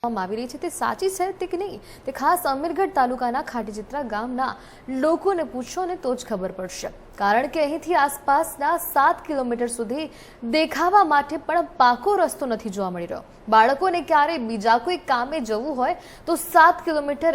કરવામાં આવી રહી છે. તે સાચી છે તે કે નહીં? તે ખાસ અમીરગઢ તાલુકાના ખાટીચિત્રા ગામના લોકોને પૂછો ને તો જ ખબર પડશે. કારણ કે અહીંથી આસપાસના સાત કિલોમીટર સુધી દેખાવા માટે પણ પાકો રસ્તો નથી જોવા મળી રહ્યો. બાળકોને ક્યારે બીજા કોઈ કામે જવું હોય તો સાત કિલોમીટર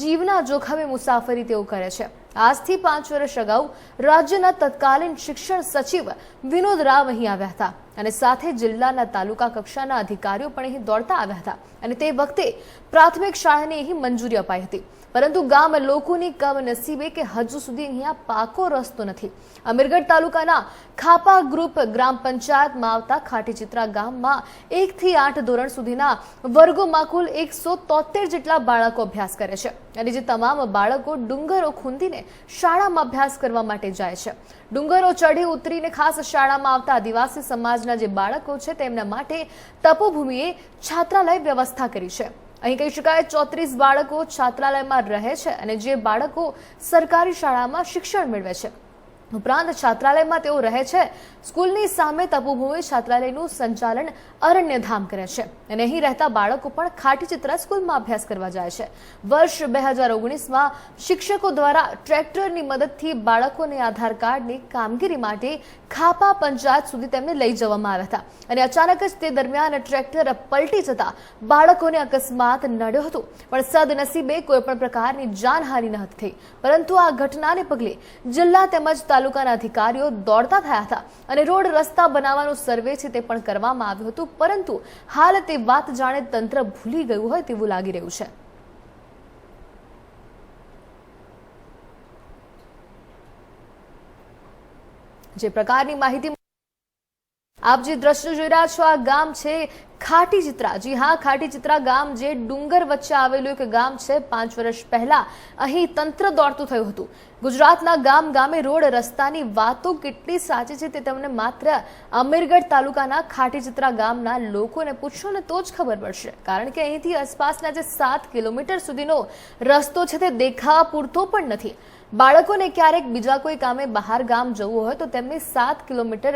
જીવના જોખમે મુસાફરી તેઓ કરે છે. આજથી પાંચ વર્ષ અગાઉ રાજ્યના તત્કાલીન શિક્ષણ સચિવ વિનોદ રાવ અહીં આવ્યા હતા. અને સાથે જિલ્લાના તાલુકા કક્ષાના અધિકારીઓ પણ અહીં દોડતા આવ્યા હતા અને તે વખતે પ્રાથમિક શાળાને અહીં મંજૂરી અપાઈ હતી. પરંતુ ગામ લોકોની કમનસીબે કે હજુ સુધી અહીંયા પાકો રસ્તો નથી. અમીરગઢ તાલુકાના ખાપા ગ્રુપ ગ્રામ પંચાયતમાં આવતા ખાટીચિત્રા ગામમાં એકથી આઠ ધોરણ સુધીના વર્ગોમાં કુલ એકસો તોતેર જેટલા બાળકો અભ્યાસ કરે છે અને જે તમામ બાળકો ડુંગરો ખૂંદીને શાળામાં અભ્યાસ કરવા માટે જાય છે. ડુંગરો ચઢી ઉતરીને ખાસ શાળામાં આવતા આદિવાસી સમાજના જે બાળકો છે તેમના માટે તપોભૂમિએ છાત્રાલય વ્યવસ્થા કરી છે. અહીં કહી શકાય ચોત્રીસ બાળકો છાત્રાલયમાં રહે છે અને જે બાળકો સરકારી શાળામાં શિક્ષણ મેળવે છે. ઉપરાંત છાત્રાલયમાં તેઓ રહે છે. સ્કૂલની સામે તપુભૂમિ છાત્રાલયનું સંચાલન અરણ્યધામ કરે છે. અને અહીં રહેતા બાળકો પણ ખાટી ચિત્ર સ્કૂલમાં અભ્યાસ કરવા જાય છે. વર્ષ બે હજાર ઓગણીસમાં શિક્ષકો દ્વારા ટ્રેક્ટરની મદદથી બાળકોને આધાર કાર્ડની કામગીરી માટે ખાપા પંચાયત સુધી તેમને લઈ જવામાં આવ્યા હતા. અને અચાનક જ તે દરમિયાન ટ્રેક્ટર પલટી જતા બાળકોને અકસ્માત નડ્યો હતો. પણ સદનસીબે કોઈ પણ પ્રકારની જાનહાનિ ન થઈ પરંતુ આ ઘટનાને પગલે જિલ્લા તેમજ તાલુકાના અધિકારીઓ દોડતા થયા હતા અને રોડ રસ્તા બનાવવાનું સર્વે છે તે પણ કરવામાં આવ્યું હતું, પરંતુ હાલ તે વાત જાણે તંત્ર ભૂલી ગયું હોય તેવું લાગી રહ્યું છે. જે પ્રકારની માહિતી આપ જે દ્રશ્ય જોઈ રહ્યા છો, આ ગામ છે ખાટી ચિત્રા. જી હા, ખાટી ચિત્રા ગામ જે ડુંગર વચ્ચે આવેલું એક ગામ છે, પાંચ વર્ષ પહેલા અહીં તંત્ર દોડતું થયું હતું. ગુજરાતના ગામ ગામે રોડ રસ્તાની વાતો કેટલી સાચી છે તે તમને માત્ર અમીરગઢ તાલુકાના ખાટી ચિત્રા ગામના લોકોને પૂછશો ને તો જ ખબર પડશે. કારણ કે અહીંથી આસપાસના જે સાત કિલોમીટર સુધીનો રસ્તો છે તે દેખાવા પૂરતો પણ નથી. બાળકોને ક્યારેક બીજા કોઈ કામે બહાર ગામ જવું હોય તો તેમને સાત કિલોમીટર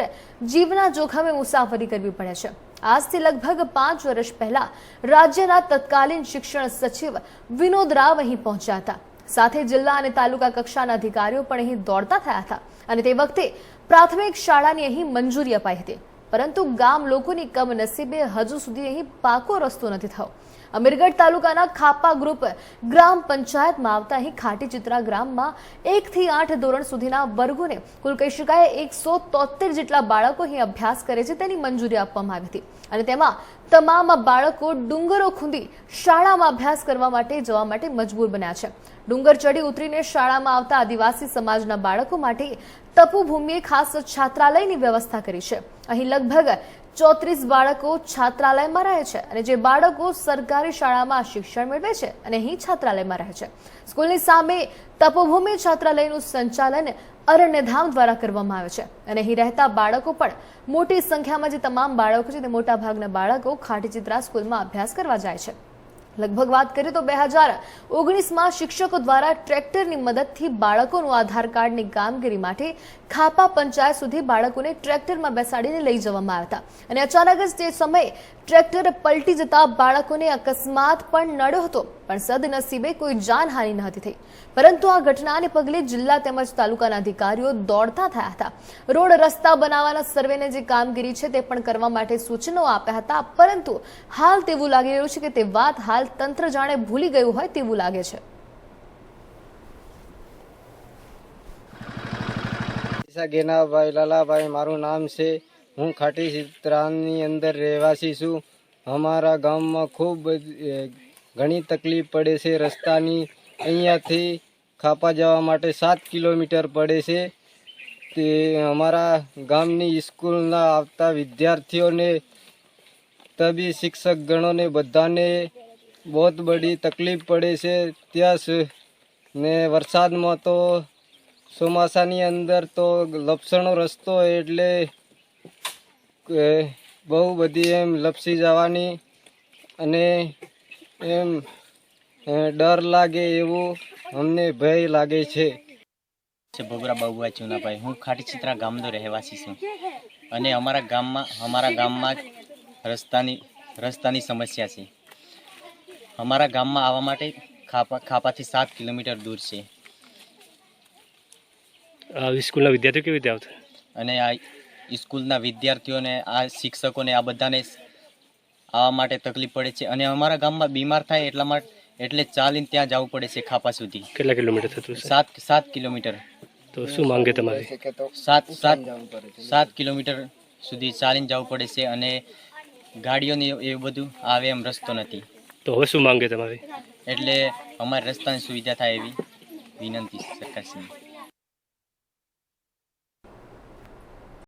જીવના જોખમે મુસાફરી કરવી પડે છે. આજથી લગભગ પાંચ વર્ષ પહેલા રાજ્યના તત્કાલીન શિક્ષણ સચિવ વિનોદ રાવ અહીં પહોંચ્યા હતા. સાથે જિલ્લા અને તાલુકા કક્ષાના અધિકારીઓ પણ અહીં દોડતા થયા હતા અને તે વખતે પ્રાથમિક શાળાની અહીં મંજૂરી અપાઈ હતી. પરંતુ ગામ લોકોની કમનસીબે હજુ સુધી અહીં પાકો રસ્તો નથી થયો. અમીરગઢ તાલુકાના ખાપા ગ્રુપ ગ્રામ પંચાયતમાં આવતા અહીં ખાટી ચિત્રા ગ્રામમાં એકથી આઠ ધોરણ સુધીના વર્ગોને કુલ કહી શકાય એકસો તોતેર જેટલા બાળકો અહીં અભ્યાસ કરે છે તેની મંજૂરી આપવામાં આવી હતી. અને તેમાં તમામ બાળકો ડુંગરો ખૂંદી શાળામાં અભ્યાસ કરવા માટે જવા માટે મજબૂર બન્યા છે. ડુંગર ચડી ઉતરીને શાળામાં આવતા આદિવાસી સમાજના બાળકો માટે તપુભૂમિએ ખાસ છાત્રાલયની વ્યવસ્થા કરી છે. અહીં લગભગ ચોત્રીસ બાળકો છાત્રાલયમાં રહે છે અને જે બાળકો સરકારી શાળામાં શિક્ષણ મેળવે છે અને અહીં છાત્રાલયમાં રહે છે. સ્કૂલની સામે તપોભૂમિ છાત્રાલયનું સંચાલન અરણ્યધામ દ્વારા કરવામાં આવે છે અને અહીં રહેતા બાળકો પણ મોટી સંખ્યામાં જે તમામ બાળકો છે તે મોટાભાગના બાળકો ખાટીચિત્રા સ્કૂલમાં અભ્યાસ કરવા જાય છે. લગભગ વાત કરીએ તો બે હજાર ઓગણીસમાં શિક્ષકો દ્વારા ટ્રેક્ટરની મદદથી બાળકોનું આધાર કાર્ડની કામગીરી માટે ખાપા પંચાયત સુધી બાળકોને ટ્રેક્ટરમાં બેસાડીને લઈ જવામાં આવ્યા હતા. અને અચાનક જ તે સમયે ટ્રેક્ટર પલટી જતા બાળકોને અકસ્માત પણ નડ્યો હતો. પણ સદનસીબે કોઈ જાનહાનિ ન હતી થઈ. પરંતુ આ ઘટનાને પગલે જિલ્લા તેમજ તાલુકાના અધિકારીઓ દોડતા થયા હતા. રોડ રસ્તા બનાવવાના સર્વેને જે કામગીરી છે તે પણ કરવા માટે સૂચનો આપ્યા હતા. પરંતુ હાલ તેવું લાગી રહ્યું છે કે તે વાત હાલ તંત્ર જાણે ભૂલી ગયું હોય તેવું લાગે છે. ગેનાભાઈ, લાલાભાઈ, મારું નામ છે. હું ખાટી સિત્રાની અંદર રહેવાસી છું. અમારા ગામમાં ખૂબ ઘણી તકલીફ પડે છે રસ્તાની. અહીંયાથી ખાપા જવા માટે સાત કિલોમીટર પડે છે. તે અમારા ગામની સ્કૂલના આવતા વિદ્યાર્થીઓને, તબી શિક્ષક ગણોને બધાને બહુ બડી તકલીફ પડે છે. ત્યાં ને વરસાદમાં તો ચોમાસાની અંદર તો લપસણો રસ્તો એટલે બહુ બધી એમ લપસી જવાની અને એમ એ, ડર લાગે એવો અમને ભય લાગે છે. છે ભોગરા બાબુભાઈ ચુનાભાઈ હું ખાટી ચિત્રા ગામનો રહેવાસી છું. અને અમારા ગામમાં અમારા ગામમાં રસ્તાની રસ્તાની સમસ્યા છે. અમારા ગામમાં આવવા માટે ખાપા ખાપાથી સાત કિલોમીટર દૂર છે. સ્કૂલના વિદ્યાર્થીઓ કેવી રીતે આવતા અને આ સ્કૂલના વિદ્યાર્થીઓને આ શિક્ષકોને આ બધાને આવવા માટે તકલીફ પડે છે અને અમારા ગામમાં બીમાર થાય એટલા માટે એટલે ચાલીને ત્યાં જવું પડે છે ખાપા સુધી. કેટલા કિલોમીટર થતું છે સાત સાત કિલોમીટર. તો શું માંગે તમારી? સાત સાત સાત કિલોમીટર સુધી ચાલીને જવું પડે છે અને ગાડીઓને એવું બધું આવે એમ રસ્તો નથી. તો હવે શું માંગે તમારી? એટલે અમારે રસ્તાની સુવિધા થાય એવી વિનંતી સરકારશ્રીને